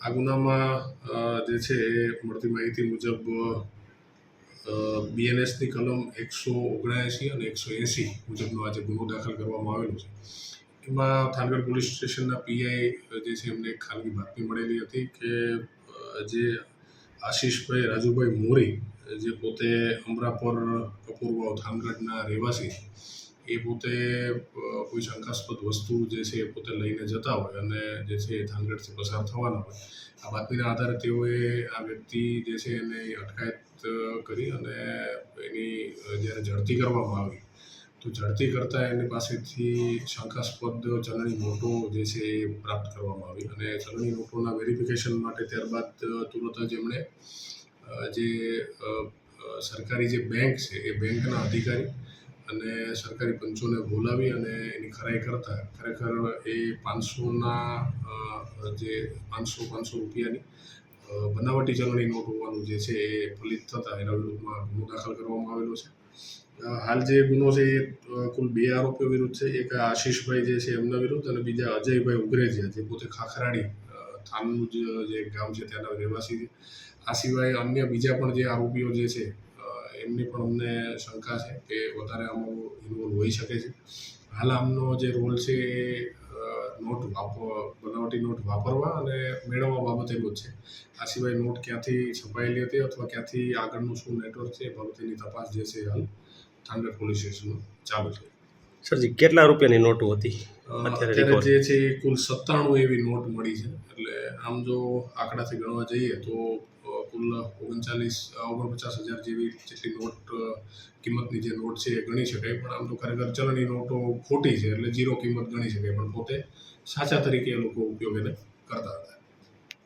આ ગુનામાં જે છે એ મળતી માહિતી મુજબ બીએનએસની કલમ એકસો ઓગણએંસી અને એકસો એંસી મુજબનો આજે ગુનો દાખલ કરવામાં આવેલો છે. એમાં થાનગઢ પોલીસ સ્ટેશનના પીઆઈ જે છે એમને એક ખાનગી બાતમી મળેલી હતી કે જે આશીષભાઈ રાજુભાઈ મોરી, જે પોતે અમરાપર કપૂરવાવ થાનગઢના રહેવાસી એ પોતે કોઈ શંકાસ્પદ વસ્તુ જે છે એ પોતે લઈને જતા હોય અને જે છે એ થાનગઢથી પસાર થવાના હોય. આ બાતમીના આધારે તેઓએ આ વ્યક્તિ જે છે એને અટકાયત કરી અને એની જ્યારે ઝડતી કરવામાં આવી, તો ઝડતી કરતાં એની પાસેથી શંકાસ્પદ ચલણી નોટો જે છે એ પ્રાપ્ત કરવામાં આવી અને ચલણી નોટોના વેરિફિકેશન માટે ત્યારબાદ તુરંત જ એમણે જે સરકારી જે બેંક છે એ બેંકના અધિકારી અને સરકારી પંચોને બોલાવી અને એની ખરાઈ કરતા ખરેખર એ પાંચસોના જે પાંચસો પાંચસો રૂપિયાની બનાવટી ચલણી નોટ હોવાનું જે છે એ ફલિત થતાં એના વિરુદ્ધમાં ગુનો દાખલ કરવામાં આવેલો છે. હાલ જે ગુનો છે એ કુલ બે આરોપીઓ વિરુદ્ધ છે. એક આશીષભાઈ જે છે એમના વિરુદ્ધ અને બીજા અજયભાઈ ઉગરેજિયા જે પોતે ખાખરાડી થાનનું જ ગામ છે ત્યાંના રહેવાસી છે. આ સિવાય અન્ય બીજા પણ જે આરોપીઓ જે છે એમની પણ અમને શંકા છે કે વધારે આમાં ઇન્વોલ્વ હોઈ શકે છે. હાલ આમનો જે રોલ છે એ નોટ વાપ બનાવટી નોટ વાપરવા અને મેળવવા બાબતેનો જ છે. આ સિવાય નોટ ક્યાંથી છપાયેલી હતી અથવા ક્યાંથી આગળનું શું નેટવર્ક છે એ બાબતેની તપાસ જે છે હાલ થાંડર પોલીસ સ્ટેશનમાં ચાલુ છે. સરજી કેટલા રૂપિયાની નોટો હતી? અત્યારે જે છે એ કુલ સત્તાણું એવી નોટ મળી છે. એટલે આમ જો આંકડાથી ગણવા જઈએ તો કુલ ઓગણચાલીસ ઓગણપચાસ હજાર જેવી જેટલી નોટ કિંમતની જે નોટ છે એ ગણી શકાય. પણ આમ તો ખરેખર ચલણી નોટો ખોટી છે, એટલે ઝીરો કિંમત ગણી શકાય. પણ પોતે સાચા તરીકે એ લોકો ઉપયોગ એને કરતા હતા.